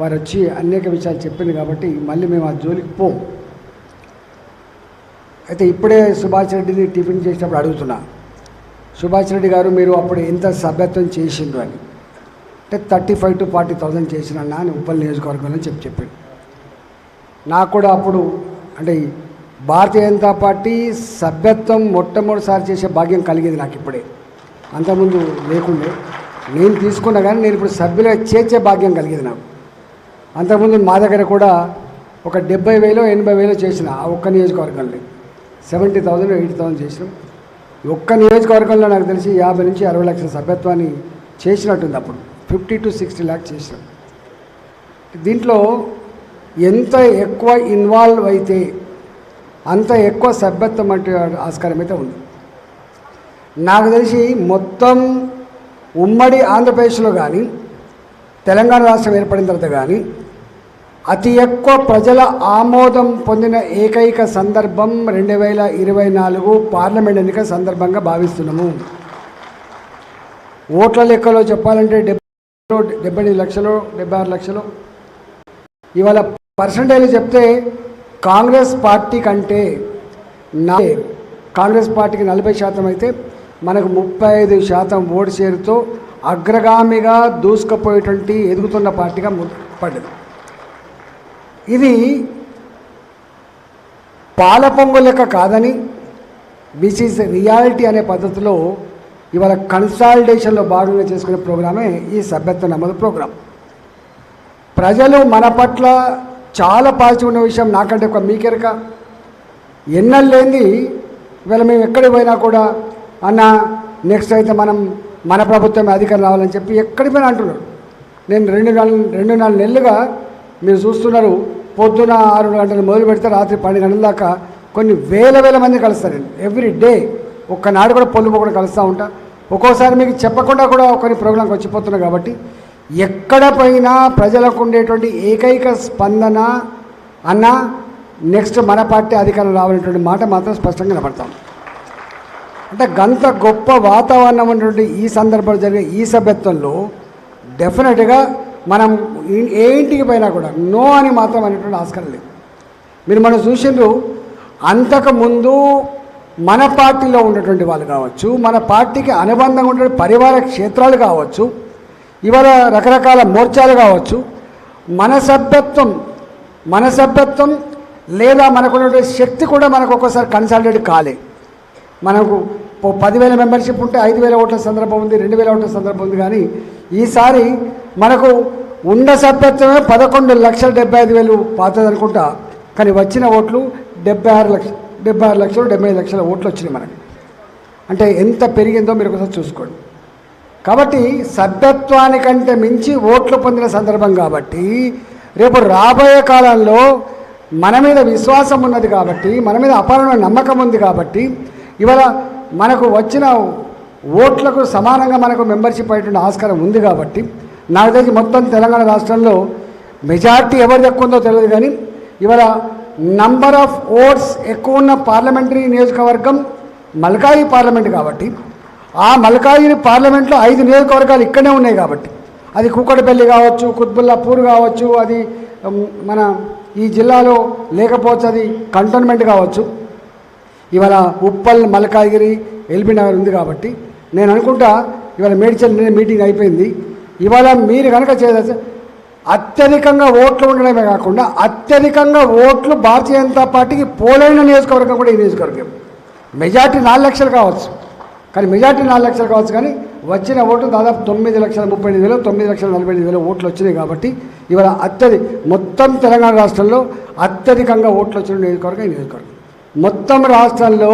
వారు వచ్చి అనేక విషయాలు చెప్పింది కాబట్టి మళ్ళీ మేము ఆ జోలికి పో. అయితే ఇప్పుడే సుభాష్ రెడ్డిని టిఫిన్ చేసినప్పుడు అడుగుతున్నా సుభాష్ రెడ్డి గారు మీరు అప్పుడు ఎంత సభ్యత్వం చేసిండ్రు అని. అంటే thirty five to forty thousand చేసిన అని ఉప్పల్ నియోజకవర్గంలో చెప్పి చెప్పాడు. నాకు కూడా అప్పుడు అంటే భారతీయ జనతా పార్టీ సభ్యత్వం మొట్టమొదటిసారి చేసే భాగ్యం కలిగేది నాకు ఇప్పుడే. అంతకుముందు లేకుండే. నేను తీసుకున్నా కానీ నేను ఇప్పుడు సభ్యులుగా చేర్చే భాగ్యం కలిగేది నాకు. అంతకుముందు మా దగ్గర కూడా ఒక డెబ్బై వేలు ఎనభై వేలు చేసిన ఆ ఒక్క నియోజకవర్గంలో సెవెంటీ థౌసండ్ ఎయిటీ థౌసండ్ చేసినాం. ఒక్క నియోజకవర్గంలో నాకు తెలిసి యాభై నుంచి అరవై లక్షల సభ్యత్వాన్ని చేసినట్టుంది అప్పుడు. ఫిఫ్టీ టు సిక్స్టీ ల్యాక్స్ చేసినాం. దీంట్లో ఎంత ఎక్కువ ఇన్వాల్వ్ అయితే అంత ఎక్కువ సభ్యత్వం అంటే ఆస్కారం అయితే ఉంది. నాకు తెలిసి మొత్తం ఉమ్మడి ఆంధ్రప్రదేశ్లో కానీ తెలంగాణ రాష్ట్రం ఏర్పడిన తర్వాత కానీ అతి ఎక్కువ ప్రజల ఆమోదం పొందిన ఏకైక సందర్భం రెండు వేల ఇరవై నాలుగు పార్లమెంట్ ఎన్నిక సందర్భంగా భావిస్తున్నాము. ఓట్ల లెక్కలో చెప్పాలంటే డెబ్బై డెబ్బై ఎనిమిది లక్షలు డెబ్బై ఆరు లక్షలు. ఇవాళ పర్సంటేజ్ చెప్తే కాంగ్రెస్ పార్టీ కంటే నా కాంగ్రెస్ పార్టీకి నలభై శాతం అయితే మనకు ముప్పై ఐదు శాతం ఓటు చేరుతో అగ్రగామిగా దూసుకుపోయేటువంటి ఎదుగుతున్న పార్టీగా పడ్డది. ఇది పాల పొంగు లెక్క కాదని విచ్ ఈస్ రియాలిటీ అనే పద్ధతిలో ఇవాళ కన్సాలిడేషన్లో భాగంగా చేసుకునే ప్రోగ్రామే ఈ సభ్యత్వ నమోదు ప్రోగ్రాం ప్రజలు మన పట్ల చాలా పాజిటివ్ ఉన్న విషయం నాకంటే ఒక మీకెరక ఎన్నెళ్ళు ఇవాళ మేము ఎక్కడికి పోయినా కూడా అన్న నెక్స్ట్ అయితే మనం మన ప్రభుత్వమే అధికారం రావాలని చెప్పి ఎక్కడికి పోయినా అంటున్నారు. నేను రెండు నాలుగు రెండు నాలుగు నెలలుగా మీరు చూస్తున్నారు పొద్దున ఆరు గంటలు మొదలు పెడితే రాత్రి పన్నెండు గంటల దాకా కొన్ని వేల వేల మంది కలుస్తారండి ఎవ్రీ డే ఒక్కనాడు కూడా పొల్లు కూడా కలుస్తూ ఉంటా. ఒక్కోసారి మీకు చెప్పకుండా కూడా కొన్ని ప్రోగ్రాంకి వచ్చిపోతున్నా కాబట్టి ఎక్కడ పోయినా ప్రజలకు ఉండేటువంటి ఏకైక స్పందన అన్న నెక్స్ట్ మన పార్టీ అధికారం రావాలనేటువంటి మాట మాత్రం స్పష్టంగా కనపడతాం. అంటే గంత గొప్ప వాతావరణం ఉన్నటువంటి ఈ సందర్భంలో జరిగే ఈ సభ్యత్వంలో డెఫినెట్గా మనం ఏ ఇంటికి పోయినా కూడా నో అని మాత్రం అనేటువంటి ఆస్కారం లేదు. మీరు మనం చూసిండ్రు అంతకుముందు మన పార్టీలో ఉన్నటువంటి వాళ్ళు కావచ్చు మన పార్టీకి అనుబంధంగా ఉండే పరివార క్షేత్రాలు కావచ్చు ఇవాళ రకరకాల మోర్చాలు కావచ్చు మన సభ్యత్వం మన సభ్యత్వం లేదా మనకున్నటువంటి శక్తి కూడా మనకు ఒక్కోసారి కన్సల్టేట్ కాలే. మనకు పదివేల మెంబర్షిప్ ఉంటే ఐదు వేల ఓట్ల సందర్భం ఉంది రెండు వేల ఓట్ల సందర్భం ఉంది కానీ ఈసారి మనకు ఉన్న సభ్యత్వమే పదకొండు లక్షల డెబ్బై ఐదు వేలు పాతది అనుకుంటా. కానీ వచ్చిన ఓట్లు డెబ్బై ఆరు లక్ష డెబ్బై ఆరు లక్షలు డెబ్బై ఐదు లక్షల ఓట్లు వచ్చినాయి మనకి. అంటే ఎంత పెరిగిందో మీరు ఒకసారి చూసుకోండి. కాబట్టి సభ్యత్వానికంటే మించి ఓట్లు పొందిన సందర్భం కాబట్టి రేపు రాబోయే కాలంలో మన మీద విశ్వాసం ఉన్నది కాబట్టి మన మీద అపారమైన నమ్మకం ఉంది కాబట్టి ఇవాళ మనకు వచ్చిన ఓట్లకు సమానంగా మనకు మెంబర్షిప్ అయ్యేటువంటి ఆస్కారం ఉంది కాబట్టి నాకు తెలిసి మొత్తం తెలంగాణ రాష్ట్రంలో మెజార్టీ ఎవరిది ఎక్కువ ఉందో తెలియదు కానీ ఇవాళ నంబర్ ఆఫ్ ఓట్స్ ఎక్కువ ఉన్న పార్లమెంటరీ నియోజకవర్గం మల్కాయి పార్లమెంట్ కాబట్టి ఆ మల్కాయి పార్లమెంట్లో ఐదు నియోజకవర్గాలు ఇక్కడే ఉన్నాయి కాబట్టి అది కూకటపల్లి కావచ్చు కుత్బుల్లాపూర్ కావచ్చు అది మన ఈ జిల్లాలో లేకపోవచ్చు అది కంటోన్మెంట్ కావచ్చు. ఇవాళ ఉప్పల్ మల్కాగిరి ఎల్బీ నగర్ ఉంది కాబట్టి నేను అనుకుంటా ఇవాళ మేడ్చల్ మీటింగ్ అయిపోయింది. ఇవాళ మీరు కనుక చేయాల్సి అత్యధికంగా ఓట్లు ఉండడమే కాకుండా అత్యధికంగా ఓట్లు భారతీయ జనతా పార్టీకి పోలైన నియోజకవర్గం కూడా ఈ నియోజకవర్గం. మెజార్టీ నాలుగు లక్షలు కావచ్చు. కానీ మెజార్టీ నాలుగు లక్షలు కావచ్చు కానీ వచ్చిన ఓట్లు దాదాపు తొమ్మిది లక్షల ముప్పై ఎనిమిది వేలు తొమ్మిది లక్షల నలభై ఎనిమిది వేల ఓట్లు వచ్చినాయి కాబట్టి ఇవాళ అత్యధిక మొత్తం తెలంగాణ రాష్ట్రంలో అత్యధికంగా ఓట్లు వచ్చిన నియోజకవర్గం ఈ నియోజకవర్గం. మొత్తం రాష్ట్రంలో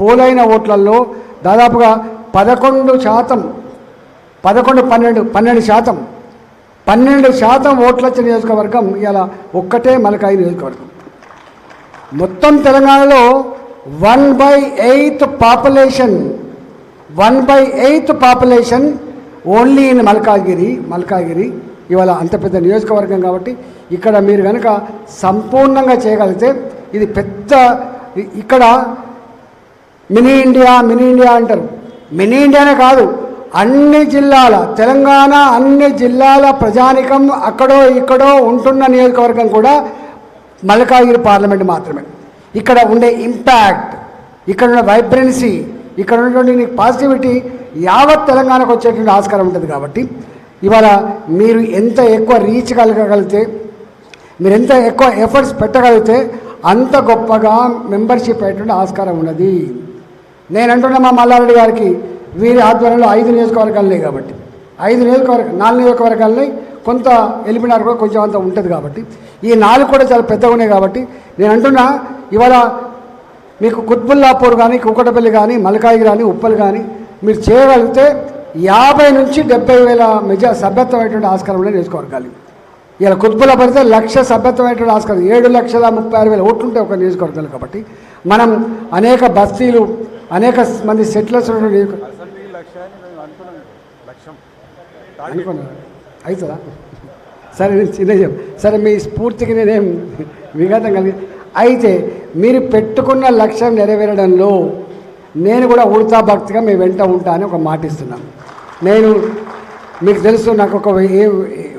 పోలైన ఓట్లలో దాదాపుగా పదకొండు శాతం పదకొండు పన్నెండు పన్నెండు శాతం పన్నెండు శాతం ఓట్లు వచ్చిన నియోజకవర్గం ఇలా ఒక్కటే మలకాయి నియోజకవర్గం. మొత్తం తెలంగాణలో one by eighth population one by eighth population only in Malkajgiri Malkajgiri ఇవాళ అంత పెద్ద నియోజకవర్గం కాబట్టి ఇక్కడ మీరు కనుక సంపూర్ణంగా చేయగలిగితే ఇది పెద్ద ఇక్కడ మినీ ఇండియా మినీ ఇండియా అంటారు. మినీ ఇండియానే కాదు అన్ని జిల్లాల తెలంగాణ అన్ని జిల్లాల ప్రజానికం అక్కడో ఇక్కడో ఉంటున్న నియోజకవర్గం కూడా మల్కాగిరి పార్లమెంట్ మాత్రమే. ఇక్కడ ఉండే ఇంపాక్ట్ ఇక్కడ ఉన్న వైబ్రెన్సీ ఇక్కడ ఉన్నటువంటి నీకు పాజిటివిటీ యావత్ తెలంగాణకు వచ్చేటువంటి ఆస్కారం ఉంటుంది కాబట్టి ఇవాళ మీరు ఎంత ఎక్కువ రీచ్ కలగగలిగితే మీరు ఎంత ఎక్కువ ఎఫర్ట్స్ పెట్టగలిగితే అంత గొప్పగా మెంబర్షిప్ అయ్యేటువంటి ఆస్కారం ఉన్నది. నేను అంటున్నా మా మల్లారెడ్డి గారికి వీరి ఆధ్వర్యంలో ఐదు నియోజకవర్గాలు లేవు కాబట్టి. ఐదు నియోజకవర్గ నాలుగు నియోజకవర్గాలని కొంత ఎలిమినార్ కూడా కొంచెం అంత ఉంటుంది కాబట్టి. ఈ నాలుగు కూడా చాలా పెద్దగా ఉన్నాయి కాబట్టి నేను అంటున్నా ఇవాళ మీకు కుత్బుల్లాపూర్ కానీ కుక్కటపల్లి కానీ మలకాయి కానీ ఉప్పలు కానీ మీరు చేయగలిగితే యాభై నుంచి డెబ్బై వేల మెజా సభ్యత్వమైనటువంటి ఆస్కారం ఉండే నియోజకవర్గాలు. ఇలా కుత్బుల పడితే లక్ష సభ్యత్వమైనటువంటి ఆస్కారం. ఏడు లక్షల ముప్పై ఆరు వేల ఓట్లు ఉంటాయి ఒక నియోజకవర్గాలు కాబట్టి మనం అనేక బస్తీలు అనేక మంది సెటిలర్స్ అనుకున్నాను అవుతుందా? సరే నేను చిన్న చెప్పు. సరే మీ స్ఫూర్తికి నేనేం విఘాతం కలిగి అయితే మీరు పెట్టుకున్న లక్ష్యం నెరవేరడంలో నేను కూడా ఉడతా భక్తిగా మీ వెంట ఉంటా అని ఒక మాట ఇస్తున్నాను. నేను మీకు తెలుసు నాకు ఒక ఏ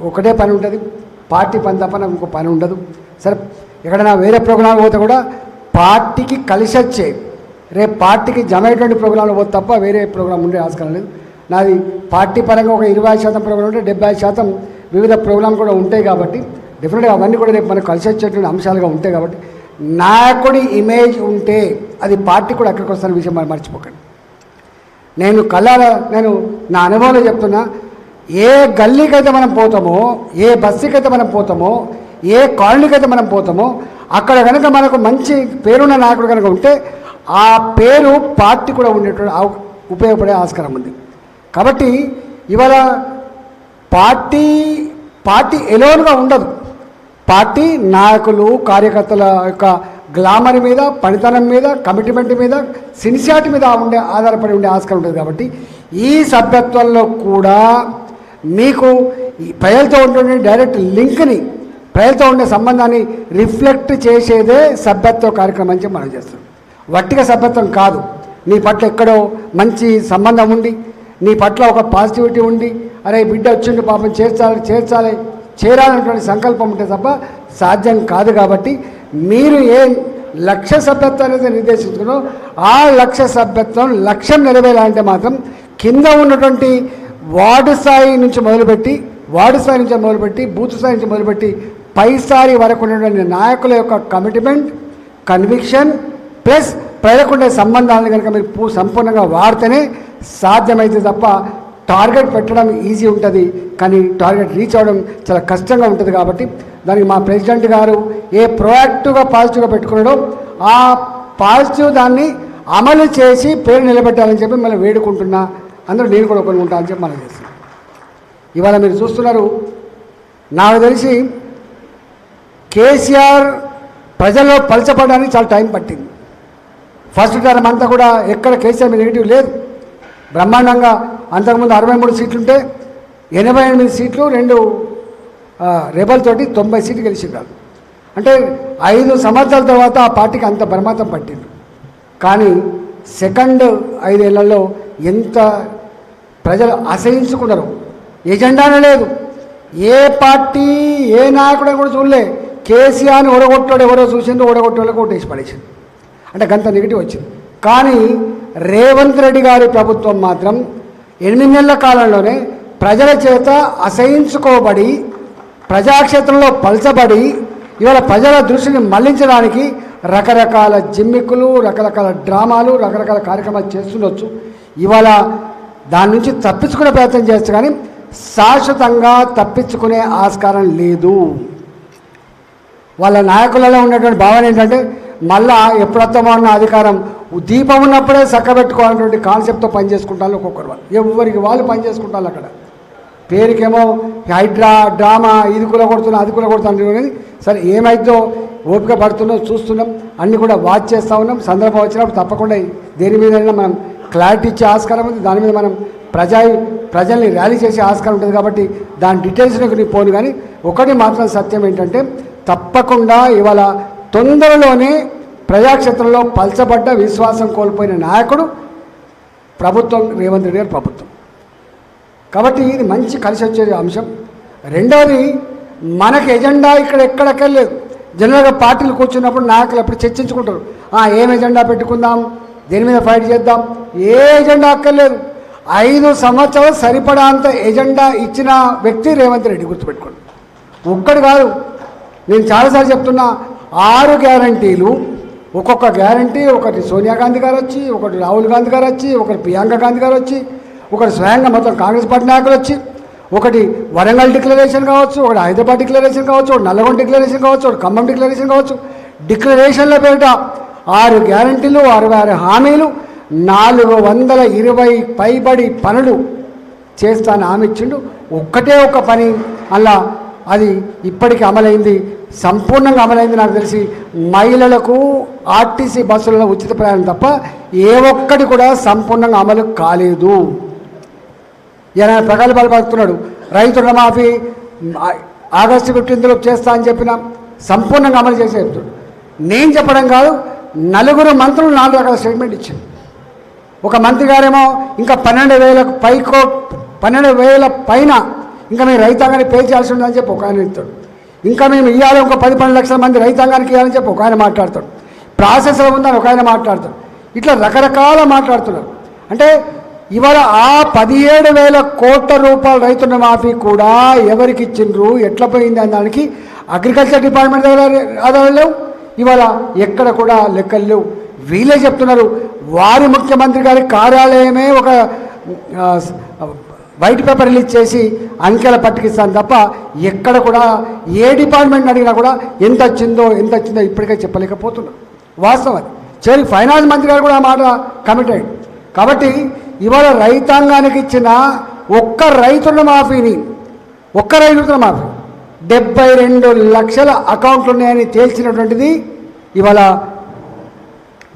ఒకటే పని ఉంటుంది. పార్టీ పని తప్ప నాకు ఇంకో పని ఉండదు. సరే ఎక్కడైనా వేరే ప్రోగ్రాం పోతే కూడా పార్టీకి కలిసి వచ్చే రేపు పార్టీకి జమ అయ్యేటువంటి ప్రోగ్రాంలో పోతే తప్ప వేరే ప్రోగ్రాం ఉండే ఆస్కారం లేదు. నాది పార్టీ పరంగా ఒక ఇరవై శాతం ప్రోగ్రాం ఉంటే డెబ్బై శాతం వివిధ ప్రోగ్రాం కూడా ఉంటాయి కాబట్టి డెఫినెట్గా అవన్నీ కూడా రేపు మనకు కలిసి వచ్చేటువంటి అంశాలుగా ఉంటాయి కాబట్టి నాయకుడి ఇమేజ్ ఉంటే అది పార్టీ కూడా అక్కడికి వస్తున్న విషయం మనం మర్చిపోకండి. నేను కళ్ళార నేను నా అనుభవంలో చెప్తున్నా ఏ గల్లీకైతే మనం పోతామో ఏ బస్సుకైతే మనం పోతామో ఏ కాలనీకైతే మనం పోతామో అక్కడ కనుక మనకు మంచి పేరున్న నాయకుడు కనుక ఉంటే ఆ పేరు పార్టీ కూడా ఉండేటువంటి ఉపయోగపడే ఆస్కారం ఉంది. కాబట్టి ఇవాళ పార్టీ పార్టీ ఎలోన్గా ఉండదు. పార్టీ నాయకులు కార్యకర్తల యొక్క గ్లామర్ మీద పనితనం మీద కమిట్మెంట్ మీద సిన్సియారిటీ మీద ఉండే ఆధారపడి ఉండే ఆస్కారం ఉంటుంది కాబట్టి ఈ సభ్యత్వంలో కూడా మీకు ఈ ప్రజలతో ఉండే డైరెక్ట్ లింక్ని ప్రజలతో ఉండే సంబంధాన్ని రిఫ్లెక్ట్ చేసేదే సభ్యత్వ కార్యక్రమం అని చెప్పి మనం చేస్తాం. వట్టిగా సభ్యత్వం కాదు. నీ పట్ల ఎక్కడో మంచి సంబంధం ఉండి నీ పట్ల ఒక పాజిటివిటీ ఉండి అరే బిడ్డ వచ్చిండు పాపం చేర్చాలి చేర్చాలి చేరాలనేటువంటి సంకల్పం ఉంటే తప్ప సాధ్యం కాదు కాబట్టి మీరు ఏ లక్ష్య సభ్యత్వం అనేది నిర్దేశించుకున్నారో ఆ లక్ష్య సభ్యత్వం లక్ష్యం నెరవేరాలంటే మాత్రం కింద ఉన్నటువంటి వార్డు స్థాయి నుంచి మొదలుపెట్టి వార్డు స్థాయి నుంచి మొదలుపెట్టి బూత్ స్థాయి నుంచి మొదలుపెట్టి పై స్థాయి వరకు ఉన్నటువంటి నాయకుల యొక్క కమిట్మెంట్ కన్విక్షన్ ప్లస్ ప్రజలకుండే సంబంధాలను కనుక మీరు పూ సంపూర్ణంగా వాడితేనే సాధ్యమైతే తప్ప టార్గెట్ పెట్టడం ఈజీ ఉంటుంది. కానీ టార్గెట్ రీచ్ అవ్వడం చాలా కష్టంగా ఉంటుంది కాబట్టి దానికి మా ప్రెసిడెంట్ గారు ఏ ప్రొయాక్టివ్గా పాజిటివ్గా పెట్టుకున్నాడో ఆ పాజిటివ్ దాన్ని అమలు చేసి పేరు నిలబెట్టాలని చెప్పి మళ్ళీ వేడుకుంటున్నా. అందరూ నేను కూడా కొనుక్కుంటా అని చెప్పి మనం చేస్తాం. ఇవాళ మీరు చూస్తున్నారు నాకు తెలిసి కేసీఆర్ ప్రజల్లో పలచపడడానికి చాలా టైం పట్టింది. ఫస్ట్ టర్మ్ అంతా కూడా ఎక్కడ కేసీఆర్ మీద నెగిటివ్ లేదు. బ్రహ్మాండంగా అంతకుముందు అరవై మూడు సీట్లుంటే ఎనభై ఎనిమిది సీట్లు రెండు రెబల్తోటి రెబల్ తోటి తొంభై సీట్లు గెలిచిండ్రు అంటే ఐదు సంవత్సరాల తర్వాత ఆ పార్టీకి అంత బ్రహ్మాతం పట్టింది. కానీ సెకండ్ ఐదేళ్ళలో ఎంత ప్రజలు అసహించుకున్నారు ఎజెండానే లేదు. ఏ పార్టీ ఏ నాయకుడే కూడా చూడలే. కేసీఆర్ని ఓడగొట్టాడు ఎవరో చూసిండు ఓడగొట్టాళ్ళకి ఓటేసి పడేసింది అంటే గంత నెగిటివ్ వచ్చింది. కానీ రేవంత్ రెడ్డి గారి ప్రభుత్వం మాత్రం ఎనిమిది నెలల కాలంలోనే ప్రజల చేత అసహించుకోబడి ప్రజాక్షేత్రంలో పలచబడి ఇవాళ ప్రజల దృష్టిని మళ్ళించడానికి రకరకాల జిమ్మిక్కులు రకరకాల డ్రామాలు రకరకాల కార్యక్రమాలు చేస్తుండొచ్చు. ఇవాళ దాని నుంచి తప్పించుకునే ప్రయత్నం చేస్తే కానీ శాశ్వతంగా తప్పించుకునే ఆస్కారం లేదు. వాళ్ళ నాయకులలో ఉన్నటువంటి భావన ఏంటంటే మళ్ళా ఎప్పుడత్తమో అన్న అధికారం దీపం ఉన్నప్పుడే చక్కబెట్టుకోవాలన్నటువంటి కాన్సెప్ట్తో పనిచేసుకుంటారు ఒక్కొక్కరు వాళ్ళు. ఎవరికి వాళ్ళు పనిచేసుకుంటారు అక్కడ. పేరుకేమో హైడ్రా డ్రామా ఇది కూడా కొడుతున్నా అది కూడా కొడుతున్నా సరే ఏమైతుందో ఓపిక పడుతున్నాం చూస్తున్నాం. అన్నీ కూడా వాచ్ చేస్తూ ఉన్నాం. సందర్భం వచ్చినప్పుడు తప్పకుండా దేని మీదైనా మనం క్లారిటీ ఇచ్చే ఆస్కారం ఉంది. దాని మీద మనం ప్రజా ప్రజల్ని ర్యాలీ చేసే ఆస్కారం ఉంటుంది కాబట్టి దాని డీటెయిల్స్లోకి నీ పోను కానీ ఒకటి మాత్రం సత్యం ఏంటంటే తప్పకుండా ఇవాళ తొందరలోనే ప్రజాక్షేత్రంలో పల్చబడ్డ విశ్వాసం కోల్పోయిన నాయకుడు ప్రభుత్వం రేవంత్ రెడ్డి గారి ప్రభుత్వం. కాబట్టి ఇది మంచి కలిసి వచ్చే అంశం. రెండవది మనకి ఎజెండా ఇక్కడ ఎక్కడెక్కర్లేదు జనరల్గా పార్టీలు కూర్చున్నప్పుడు నాయకులు అప్పుడు చర్చించుకుంటారు. ఏం ఎజెండా పెట్టుకుందాం? దేని మీద ఫైట్ చేద్దాం? ఏ ఎజెండా అక్కర్లేదు. ఐదు సంవత్సరాలు సరిపడా అంత ఎజెండా ఇచ్చిన వ్యక్తి రేవంత్ రెడ్డి గుర్తుపెట్టుకోండి. ఒక్కడు కాదు. నేను చాలాసార్లు చెప్తున్నా ఆరు గ్యారంటీలు ఒక్కొక్క గ్యారంటీ ఒకటి సోనియా గాంధీ గారు వచ్చి ఒకటి రాహుల్ గాంధీ గారు వచ్చి ఒకటి ప్రియాంక గాంధీ గారు వచ్చి ఒకటి స్వయంగా మొత్తం కాంగ్రెస్ పార్టీ నాయకులు వచ్చి ఒకటి వరంగల్ డిక్లరేషన్ కావచ్చు ఒకటి హైదరాబాద్ డిక్లరేషన్ కావచ్చు ఒకటి నల్లగొండ డిక్లరేషన్ కావచ్చు ఒకటి ఖమ్మం డిక్లరేషన్ కావచ్చు. డిక్లరేషన్ల పేరిట ఆరు గ్యారంటీలు అరవై ఆరు హామీలు నాలుగు వందల ఇరవై పైబడి పనులు చేస్తాను హామీ ఇచ్చిండు. ఒక్కటే ఒక పని అలా అది ఇప్పటికి అమలైంది సంపూర్ణంగా అమలైంది నాకు తెలిసి మహిళలకు ఆర్టీసీ బస్సులలో ఉచిత ప్రయాణం తప్ప ఏ ఒక్కటి కూడా సంపూర్ణంగా అమలు కాలేదు. ఇలా ప్రగల్భాలు పలుకుతున్నాడు రైతు రుణమాఫీ ఆగస్టు ఫిఫ్టీన్త్లో చేస్తా అని చెప్పిన సంపూర్ణంగా అమలు చేసే చెప్తాడు నేను చెప్పడం కాదు నలుగురు మంత్రులు నాలుగు రకాల స్టేట్మెంట్ ఇచ్చారు ఒక మంత్రి గారేమో ఇంకా పన్నెండు వేలకు పైకో పన్నెండు వేల పైన ఇంకా మేము రైతాంగాన్ని పే చేయాల్సి ఉందని చెప్పి ఒక ఆయన ఇస్తాడు ఇంకా మేము ఇవ్వాలి ఒక పది పన్నెండు లక్షల మంది రైతాంగానికి ఇవ్వాలని చెప్పి ఒక ఆయన మాట్లాడతాడు. ప్రాసెస్లో ఉందని ఒక ఆయన మాట్లాడతాడు. ఇట్లా రకరకాల మాట్లాడుతున్నారు. అంటే ఇవాళ ఆ పదిహేడు వేల కోట్ల రూపాయల రైతుల మాఫీ కూడా ఎవరికి ఇచ్చిండ్రు ఎట్లా పోయింది అనే దానికి అగ్రికల్చర్ డిపార్ట్మెంట్ దగ్గర ఆధారాలు లేవు. ఇవాళ ఎక్కడ కూడా లెక్కలు లేవు. వీళ్ళే చెప్తున్నారు వారి ముఖ్యమంత్రి గారి కార్యాలయమే ఒక వైట్ పేపర్ రిలీజ్ చేసి అంకెల పట్టుకిస్తాను తప్ప ఎక్కడ కూడా ఏ డిపార్ట్మెంట్ అడిగినా కూడా ఎంత వచ్చిందో ఎంత వచ్చిందో ఇప్పటికే చెప్పలేకపోతున్నారు వాస్తవం అది. చివరికి ఫైనాన్స్ మంత్రి గారు కూడా ఆ మాట కమిటెడ్. కాబట్టి ఇవాళ రైతాంగానికి ఇచ్చిన ఒక్క రైతుల మాఫీని ఒక్క రైతుల మాఫీ. డెబ్బై రెండు లక్షల అకౌంట్లు ఉన్నాయని తేల్చినటువంటిది ఇవాళ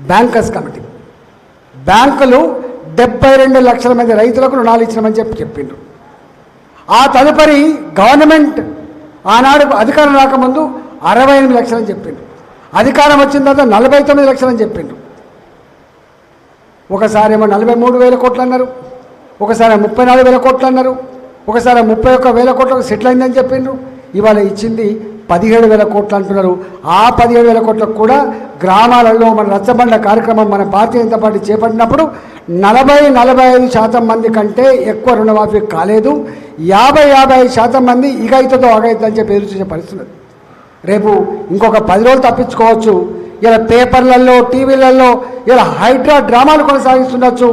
బ్యాంకర్స్ కమిటీ. బ్యాంకులు డెబ్బై రెండు లక్షల మంది రైతులకు రుణాలు ఇచ్చినామని చెప్పి చెప్పిండ్రు. ఆ తదుపరి గవర్నమెంట్ ఆనాడు అధికారం రాకముందు అరవై ఎనిమిది లక్షలని చెప్పిండ్రు. అధికారం వచ్చిన తర్వాత నలభై తొమ్మిది లక్షలని చెప్పిండ్రు. ఒకసారి ఏమో నలభై మూడు వేల కోట్లు అన్నారు. ఒకసారి ముప్పై నాలుగు వేల కోట్లు అన్నారు. ఒకసారి ముప్పై ఒక్క వేల కోట్లకు సెటిల్ అయిందని చెప్పిండ్రు. ఇవాళ ఇచ్చింది పదిహేడు వేల కోట్లు అంటున్నారు. ఆ పదిహేడు వేల కోట్లకు కూడా గ్రామాలలో మన రచ్చబండ కార్యక్రమం మన భారతీయ జనతా పార్టీ చేపట్టినప్పుడు నలభై నలభై ఐదు శాతం మంది కంటే ఎక్కువ రుణమాఫీ కాలేదు. యాభై యాభై ఐదు శాతం మంది ఇగైతుందో అగైతుందని చెప్పి ఎదురు చూసే పరిస్థితులు రేపు ఇంకొక పది రోజులు తప్పించుకోవచ్చు. ఇలా పేపర్లలో టీవీలలో ఇలా హైడ్రా డ్రామాలు కొనసాగిస్తుండొచ్చు.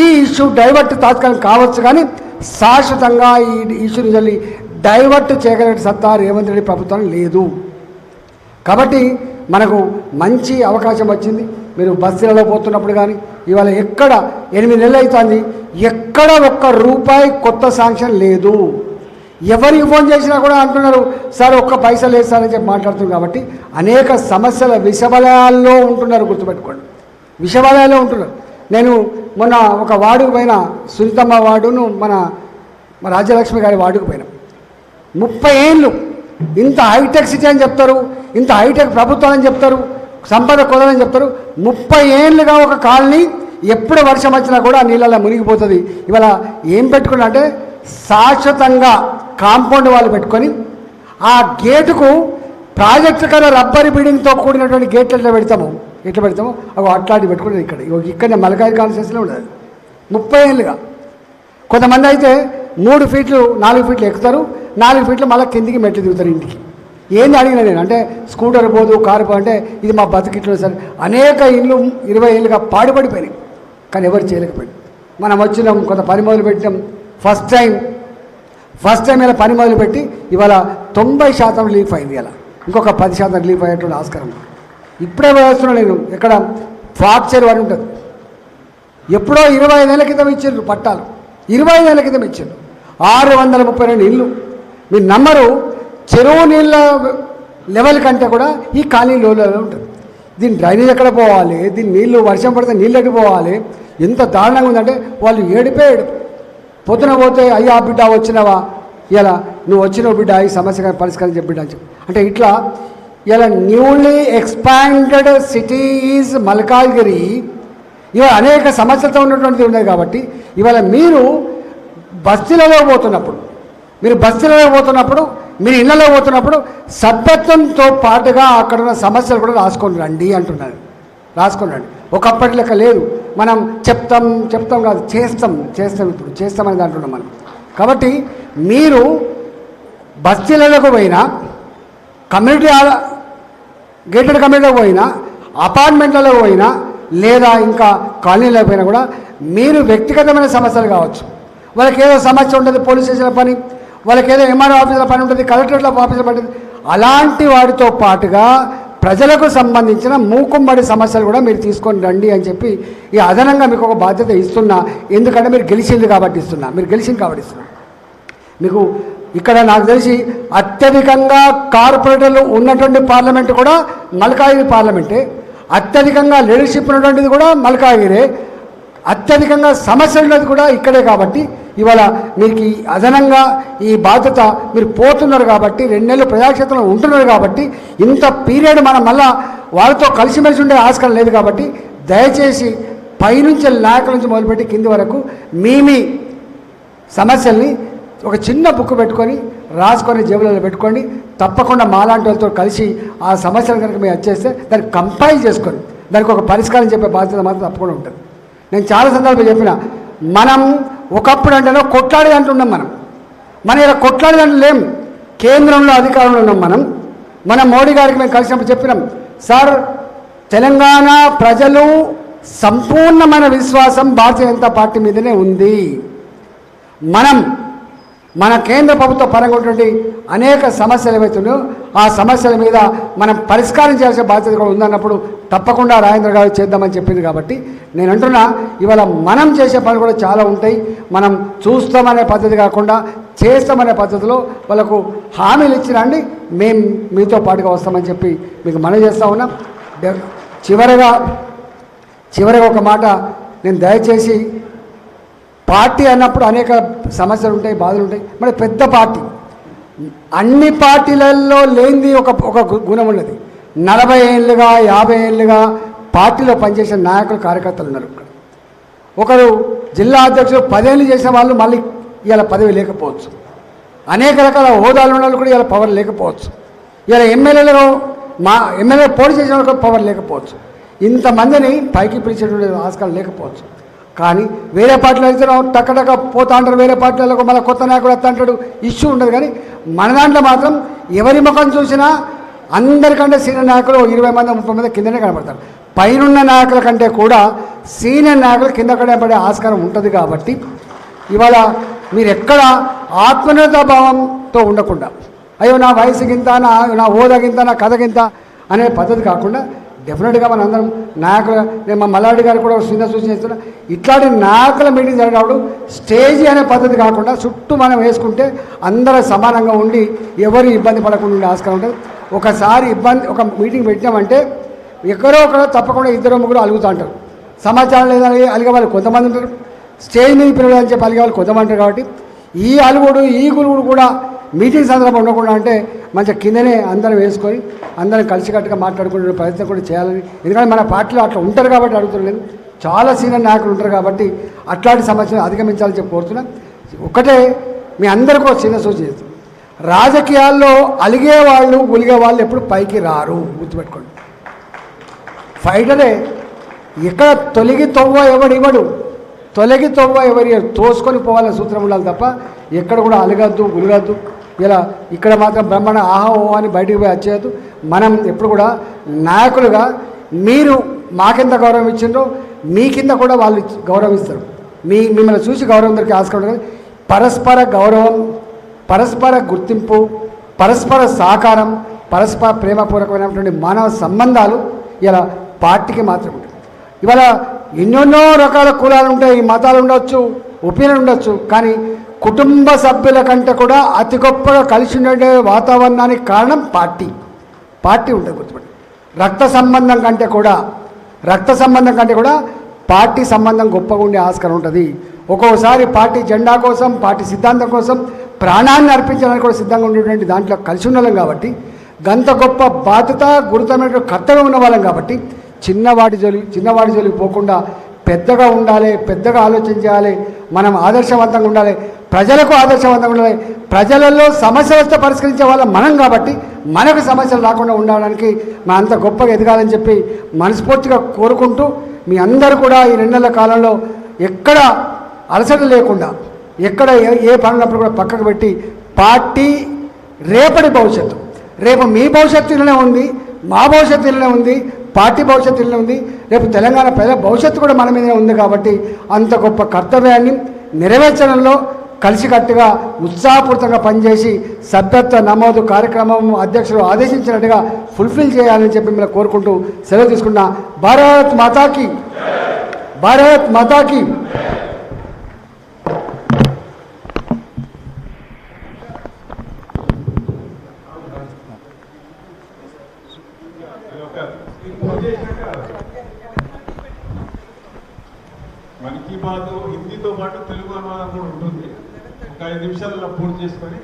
ఈ ఇష్యూ డైవర్ట్ తాత్కాలికం కావచ్చు కానీ శాశ్వతంగా ఈ ఇష్యూని చల్లి డైవర్ట్ చేయగలిగే సత్తా రేవంత్ రెడ్డి ప్రభుత్వం లేదు. కాబట్టి మనకు మంచి అవకాశం వచ్చింది. మీరు బస్సులలో పోతున్నప్పుడు కానీ ఇవాళ ఎక్కడ ఎనిమిది నెలలు అవుతుంది ఎక్కడ ఒక్క రూపాయి కొత్త శాంక్షన్ లేదు. ఎవరికి ఫోన్ చేసినా కూడా అంటున్నారు సార్ ఒక్క పైసలు లేదు సార్ అని చెప్పి మాట్లాడుతుంది కాబట్టి అనేక సమస్యల విషవలయాల్లో ఉంటున్నారు గుర్తుపెట్టుకోండి. విషవలయాల్లో ఉంటున్నారు. నేను మొన్న ఒక వార్డుకు పోయిన సునీతమ్మ వార్డును మన మన రాజ్యలక్ష్మి గారి వార్డుకు పోయినా. ముప్పై ఏళ్ళు. ఇంత హైటెక్ సిటీ అని చెప్తారు ఇంత హైటెక్ ప్రభుత్వం అని చెప్తారు సంపద కుదరని చెప్తారు. ముప్పై ఏళ్ళుగా ఒక కాలనీ ఎప్పుడు వర్షం వచ్చినా కూడా నీళ్ళలో మునిగిపోతుంది. ఇవాళ ఏం పెట్టుకున్నారంటే శాశ్వతంగా కాంపౌండ్ వాళ్ళు పెట్టుకొని ఆ గేటుకు ప్రాజెక్టు కల రబ్బర్ బిల్డింగ్తో కూడినటువంటి గేట్లు ఎట్లా పెడతాము? ఎట్లా పెడతాము? అవి అట్లాంటివి పెట్టుకునేది ఇక్కడ. ఇగో ఇక్కడనే మలకాయ కాన్స్టిట్యూన్సీలో ఉండదు ముప్పై ఏళ్ళుగా. కొంతమంది అయితే మూడు ఫీట్లు నాలుగు ఫీట్లు ఎక్కుతారు. నాలుగు ఫీట్లు మళ్ళీ కిందికి మెట్లు దిగుతారు ఇంటికి. ఏంది అడిగిన నేను? అంటే స్కూటర్ పోదు కారు పో అంటే ఇది మా బతికిట్లో సార్. అనేక ఇండ్లు ఇరవై ఏళ్ళుగా పాడుపడిపోయినాయి కానీ ఎవరు చేయలేకపోయింది మనం వచ్చినాం కొంత పని మొదలు పెట్టినాం. ఫస్ట్ టైం ఫస్ట్ టైం ఇలా పని మొదలుపెట్టి ఇవాళ తొంభై శాతం రిలీఫ్ అయింది ఇలా. ఇంకొక పది శాతం రిలీఫ్ అయ్యేటువంటి ఆస్కారం. ఇప్పుడే వేస్తున్నా నేను. ఇక్కడ ఫ్రాక్చర్ అని ఉంటుంది. ఎప్పుడో ఇరవై నెలల క్రితం ఇచ్చిండ్రు పట్టాలు. ఇరవై నెలల క్రితం ఇచ్చిండ్రు ఆరు వందల ముప్పై రెండు ఇల్లు మీరు నమ్మరు చెరువు నీళ్ళ లెవెల్ కంటే కూడా ఈ ఖాళీ లోలో ఉంటుంది. దీని డ్రైనేజ్ ఎక్కడ పోవాలి? దీని నీళ్ళు వర్షం పడితే నీళ్ళు ఎక్కడ పోవాలి? ఎంత దారుణంగా ఉందంటే వాళ్ళు ఏడిపే ఏడుపు. పొద్దున పోతే అయ్యా బిడ్డ వచ్చినవా? ఇలా నువ్వు వచ్చినావు బిడ్డ ఈ సమస్య పరిష్కారం చెప్పి బిడ్డ అని చెప్పి. అంటే ఇట్లా ఇలా newly expanded city is Malkajgiri ఇవాళ అనేక సమస్యలతో ఉన్నటువంటిది ఉన్నాయి కాబట్టి ఇవాళ మీరు బస్తీలలో పోతున్నప్పుడు మీరు బస్తీలలో పోతున్నప్పుడు మీరు ఇళ్ళలో పోతున్నప్పుడు సభ్యత్వంతో పాటుగా అక్కడ ఉన్న సమస్యలు కూడా రాసుకొని రండి అంటున్నాను రాసుకొని రండి. ఒకప్పటి లెక్క లేదు. మనం చెప్తాం చెప్తాం కాదు చేస్తాం చేస్తాం ఇప్పుడు చేస్తామని అంటున్నాం మనం. కాబట్టి మీరు బస్తీలకు పోయినా కమ్యూనిటీ గేటెడ్ కమ్యూనిటీలకు పోయినా అపార్ట్మెంట్లలో పోయినా లేదా ఇంకా కాలనీలకు పోయినా కూడా మీరు వ్యక్తిగతమైన సమస్యలు కావచ్చు. వాళ్ళకి ఏదో సమస్య ఉంటుంది పోలీస్ స్టేషన్ల పని వాళ్ళకి ఏదో ఎంఆర్ఓ ఆఫీసులో పని ఉంటుంది కలెక్టరేట్ల ఆఫీసులో పని అలాంటి వాటితో పాటుగా ప్రజలకు సంబంధించిన మూకుమ్మడి సమస్యలు కూడా మీరు తీసుకొని రండి అని చెప్పి ఈ అదనంగా మీకు ఒక బాధ్యత ఇస్తున్నా. ఎందుకంటే మీరు గెలిచింది కాబట్టి ఇస్తున్నా. మీరు గెలిచింది కాబట్టి ఇస్తున్నా. మీకు ఇక్కడ నాకు తెలిసి అత్యధికంగా కార్పొరేటర్లు ఉన్నటువంటి పార్లమెంట్ కూడా మల్కాగిరి పార్లమెంటే. అత్యధికంగా లీడర్షిప్ ఉన్నటువంటిది కూడా మల్కాగిరే అత్యధికంగా సమస్యలు ఉన్నది కూడా ఇక్కడే కాబట్టి ఇవాళ మీకు అదనంగా ఈ బాధ్యత మీరు పోతున్నారు కాబట్టి రెండు నెలలు ప్రజాక్షేత్రంలో ఉంటున్నారు కాబట్టి ఇంత పీరియడ్ మనం మళ్ళా వాళ్ళతో కలిసిమెలిసి ఉండే ఆస్కారం లేదు కాబట్టి దయచేసి పైనుంచి నాయకుల నుంచి మొదలుపెట్టి కింది వరకు మీ మీ సమస్యల్ని ఒక చిన్న బుక్ పెట్టుకొని రాసుకొని జేబులలో పెట్టుకోండి. తప్పకుండా మాలాంటి వాళ్ళతో కలిసి ఆ సమస్యలు కనుక మీరు వచ్చేస్తే దాన్ని కంపైల్ చేసుకొని దానికి ఒక పరిష్కారం చెప్పే బాధ్యత మాత్రం తప్పకుండా ఉంటుంది. నేను చాలా సందర్భాలు చెప్పిన. మనం ఒకప్పుడు అంటే కొట్లాడి అంటున్నాం మనం. మన ఇలా కొట్లాడి అంటే లేం. కేంద్రంలో అధికారంలో ఉన్నాం మనం. మన మోడీ గారికి మేము కలిసినప్పుడు చెప్పినాం. సార్ తెలంగాణ ప్రజలు సంపూర్ణమైన విశ్వాసం భారతీయ జనతా పార్టీ మీదనే ఉంది. మనం మన కేంద్ర ప్రభుత్వ పరంగా ఉన్నటువంటి అనేక సమస్యలు ఏవైతున్నాయో ఆ సమస్యల మీద మనం పరిష్కారం చేయాల్సిన బాధ్యత కూడా ఉందన్నప్పుడు తప్పకుండా రాజేంద్ర గారు చేద్దామని చెప్పింది కాబట్టి నేను అంటున్నా ఇవాళ మనం చేసే పనులు కూడా చాలా ఉంటాయి. మనం చూస్తామనే పద్ధతి కాకుండా చేస్తామనే పద్ధతిలో వాళ్ళకు హామీలు ఇచ్చినండి మేము మీతో పాటుగా వస్తామని చెప్పి మీకు మనం చేస్తూ ఉన్నాం. చివరగా చివరగా ఒక మాట నేను దయచేసి పార్టీ అన్నప్పుడు అనేక సమస్యలు ఉంటాయి బాధలు ఉంటాయి. మరి పెద్ద పార్టీ. అన్ని పార్టీలలో లేనిది ఒక ఒక గుణం ఉన్నది. నలభై ఏళ్ళుగా యాభై ఏళ్ళుగా పార్టీలో పనిచేసిన నాయకులు కార్యకర్తలు ఉన్నారు ఇక్కడ. ఒకరు జిల్లా అధ్యక్షులు పదేళ్ళు చేసిన వాళ్ళు మళ్ళీ ఇలా పదవి లేకపోవచ్చు. అనేక రకాల హోదాలు ఉన్న వాళ్ళు కూడా ఇలా పవర్ లేకపోవచ్చు. ఇలా ఎమ్మెల్యేలు మా ఎమ్మెల్యే పోటీ చేసిన వాళ్ళకి పవర్ లేకపోవచ్చు. ఇంతమందిని పైకి పిలిచేటువంటి ఆస్కారం లేకపోవచ్చు. కానీ వేరే పార్టీలో అయితే టక్కటక్క పోతా అంటారు వేరే పార్టీలకు మళ్ళీ కొత్త నాయకుడు వస్తా అంటాడు ఇష్యూ ఉండదు. కానీ మన దాంట్లో మాత్రం ఎవరి ముఖం చూసినా అందరికంటే సీనియర్ నాయకులు ఇరవై మంది ముప్పై మంది కిందనే కనబడతారు. పైనున్న నాయకుల కంటే కూడా సీనియర్ నాయకులు కింద పడే ఆస్కారం ఉంటుంది కాబట్టి ఇవాళ మీరు ఎక్కడ ఆత్మనిర్భర భావంతో ఉండకుండా అయ్యో నా వయసు గింత నా నా హోదా గింత నా కథ గింత అనే పద్ధతి కాకుండా డెఫినెట్గా మన అందరం నాయకుల నేను మా మల్లారెడ్డి గారు కూడా చిన్న సూచన ఇస్తున్నా ఇట్లాంటి నాయకుల మీటింగ్ జరగడం స్టేజ్ అనే పద్ధతి కాకుండా చుట్టూ మనం వేసుకుంటే అందరూ సమానంగా ఉండి ఎవరు ఇబ్బంది పడకుండా ఉండే ఆస్కారం ఉంటుంది. ఒకసారి ఇబ్బంది ఒక మీటింగ్ పెట్టినామంటే ఎక్కడో ఒకడో తప్పకుండా ఇద్దరు ముగ్గురు అలుగుతూ ఉంటారు సమాచారం లేదని అలిగే వాళ్ళు కొంతమంది ఉంటారు. స్టేజ్ మీద పిలవడానికి చెప్పి అలిగే వాళ్ళు కొంతమంది ఉంటారు కాబట్టి ఈ అలుగుడు ఈ గులుగుడు కూడా మీటింగ్ సందర్భం ఉండకుండా అంటే మంచిగా కిందనే అందరం వేసుకొని అందరం కలిసికట్టుగా మాట్లాడుకునే ప్రయత్నం కూడా చేయాలని. ఎందుకంటే మన పార్టీలో అట్లా ఉంటారు కాబట్టి అడుగుతున్నాను చాలా సీనియర్ నాయకులు ఉంటారు కాబట్టి అట్లాంటి సమస్యలు అధిగమించాలని చెప్పి కోరుతున్నా. ఒకటే మీ అందరికీ ఒక చిన్న సూచన రాజకీయాల్లో అలిగే వాళ్ళు గులిగే వాళ్ళు ఎప్పుడు పైకి రారు. గుర్తుపెట్టుకోండి. ఫైటరే ఇక్కడ తొలగి తొవ్వ ఎవడు ఇవ్వడు. తొలగి తొవ్వ ఎవరి తోసుకొని పోవాలనే సూత్రం ఉండాలి తప్ప ఎక్కడ కూడా అలగద్దు గులగద్దు ఇలా ఇక్కడ మాత్రం బ్రహ్మణ ఆహా ఓ అని బయటికి పోయి వచ్చేయద్దు మనం ఎప్పుడు కూడా నాయకులుగా మీరు మాకెంత గౌరవం ఇచ్చిండ్రో మీ కింద కూడా వాళ్ళు గౌరవిస్తారు మీ మిమ్మల్ని చూసి గౌరవం దొరికి ఆస్కారం పరస్పర గౌరవం పరస్పర గుర్తింపు పరస్పర సహకారం పరస్పర ప్రేమపూర్వకమైనటువంటి మానవ సంబంధాలు ఇలా పార్టీకి మాత్రం ఉంటాయి. ఇవాళ ఎన్నెన్నో రకాల కులాలు ఉంటాయి మతాలు ఉండొచ్చు ఒపీనియన్ ఉండొచ్చు కానీ కుటుంబ సభ్యుల కంటే కూడా అతి గొప్పగా కలిసి ఉండే వాతావరణానికి కారణం పార్టీ. పార్టీ ఉంటుంది గుర్తుపడి. రక్త సంబంధం కంటే కూడా రక్త సంబంధం కంటే కూడా పార్టీ సంబంధం గొప్పగా ఉండే ఆస్కారం ఉంటుంది. ఒక్కోసారి పార్టీ జెండా కోసం పార్టీ సిద్ధాంతం కోసం ప్రాణాన్ని అర్పించడానికి కూడా సిద్ధంగా ఉండేటువంటి దాంట్లో కలిసి ఉన్నాం కాబట్టి గంత గొప్ప బాధ్యత గురుతమైన కర్తవ్యం ఉన్న వాళ్ళం కాబట్టి చిన్నవాటి జోలి చిన్నవాటి జోలికి పోకుండా పెద్దగా ఉండాలి పెద్దగా ఆలోచన చేయాలి మనం ఆదర్శవంతంగా ఉండాలి ప్రజలకు ఆదర్శవంతంగా ఉండాలి ప్రజలలో సమస్యలతో వస్తే పరిష్కరించే వాళ్ళం మనం కాబట్టి మనకు సమస్యలు రాకుండా ఉండడానికి మా అంత గొప్పగా ఎదగాలని చెప్పి మనస్ఫూర్తిగా కోరుకుంటూ మీ అందరూ కూడా ఈ రెండు నెలల కాలంలో ఎక్కడ అలసట లేకుండా ఎక్కడ ఏ ఏ పనులప్పుడు కూడా పక్కకు పెట్టి పార్టీ రేపటి భవిష్యత్తు రేపు మీ భవిష్యత్తు ఇలానే ఉంది మా భవిష్యత్తు ఇలానే ఉంది పార్టీ భవిష్యత్తు ఇలానే ఉంది రేపు తెలంగాణ ప్రజల భవిష్యత్తు కూడా మన మీదనే ఉంది కాబట్టి అంత గొప్ప కర్తవ్యాన్ని నెరవేర్చడంలో కలిసికట్టుగా ఉత్సాహపూరితంగా పనిచేసి సభ్యత్వ నమోదు కార్యక్రమం అధ్యక్షులు ఆదేశించినట్టుగా ఫుల్ఫిల్ చేయాలని చెప్పి మిమ్మల్ని కోరుకుంటూ సెలవు తీసుకున్నా భారత్ మాతాకి. భారత్ మాతాకి మన్ కీ బాత్ హిందీతో పాటు తెలుగు అనువాదం కూడా ఉంటుంది ఒక ఐదు నిమిషాలలో పూర్తి చేసుకొని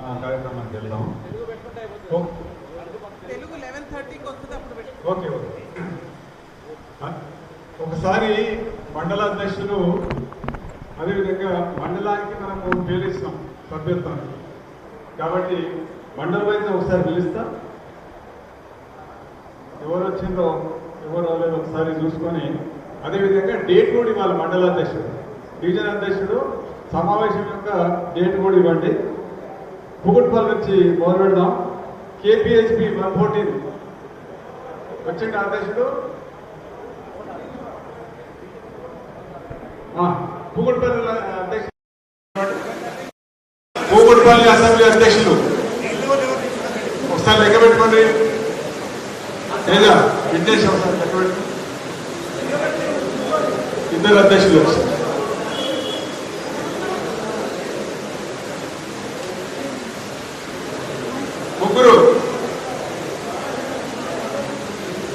ఆ కార్యక్రమానికి వెళ్దాం ఓ- తెలుగు లెవెన్ థర్టీకి వస్తుంది అప్పుడు పెట్టు ఓకే ఓకే ఆ, ఒకసారి మండల అధ్యక్షులు అదేవిధంగా మండలానికి మనము పేరు ఇస్తాం సభ్యత్వం కాబట్టి మండల వైపు ఒకసారి పిలుస్తా. ఎవరు వచ్చిందో ఎవరు రాలేదో ఒకసారి చూసుకొని అదేవిధంగా డేట్ కూడా ఇవ్వాలి మండల అధ్యక్షుడు. డివిజన్ అధ్యక్షుడు సమావేశం యొక్క డేట్ కూడా ఇవ్వండి. పుగుట్పల్లి నుంచి మొదలు పెడదాం. KPHB one fourteen. వచ్చింది అధ్యక్షుడు. పుగుట్పల్లి అసెంబ్లీ అధ్యక్షులు. ఒకసారి లెక్క పెట్టుకోండి లేదా విఘ్నేష్ ఒకసారి లెక్క పెట్టుకోండి ఇద్దరు అధ్యక్షులు. ముగ్గురు.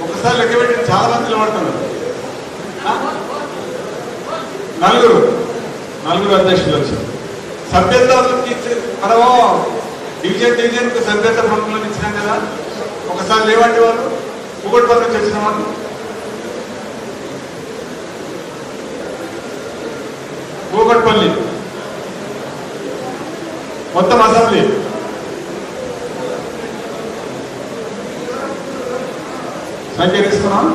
ఒకసారి లెక్క పెట్టి చాలా మంది నిలబడుతున్నారు. నలుగురు. నలుగురు అధ్యక్షులు. వచ్చారు సభ్యత్వం ఇచ్చి- మనము డివిజన్ డివిజన్కు సభ్యత్వ ఇచ్చినాం కదా. ఒకసారి లేవండి వాళ్ళు. పుగొట్టుపల్లి పనులు చేసిన వాళ్ళు. కూకట్పల్లి మొత్తం అసెంబ్లీ. సంఖ్య తీసుకున్నాం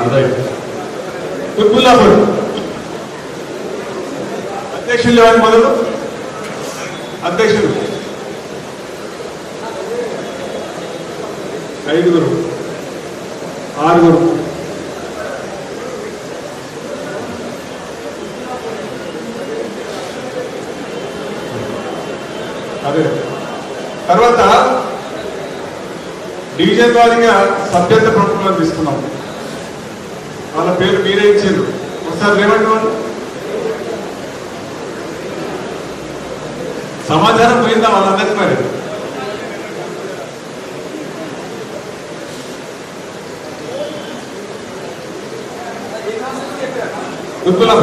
అదే కుత్బుల్లాపూర్ అధ్యక్షులు ఎవరు? మొదలు అధ్యక్షుడు. ఐదుగురు. ఆరుగురు. అదే. తర్వాత డివిజన్ వారీగా సభ్యత్వ ప్రముఖులను తీసుకున్నాం. వాళ్ళ పేరు మీరే ఇచ్చారు. ఒకసారి లేవండి వాళ్ళు. సమాచారం పోయిందా వాళ్ళందరికీ మరి? గుర్తులం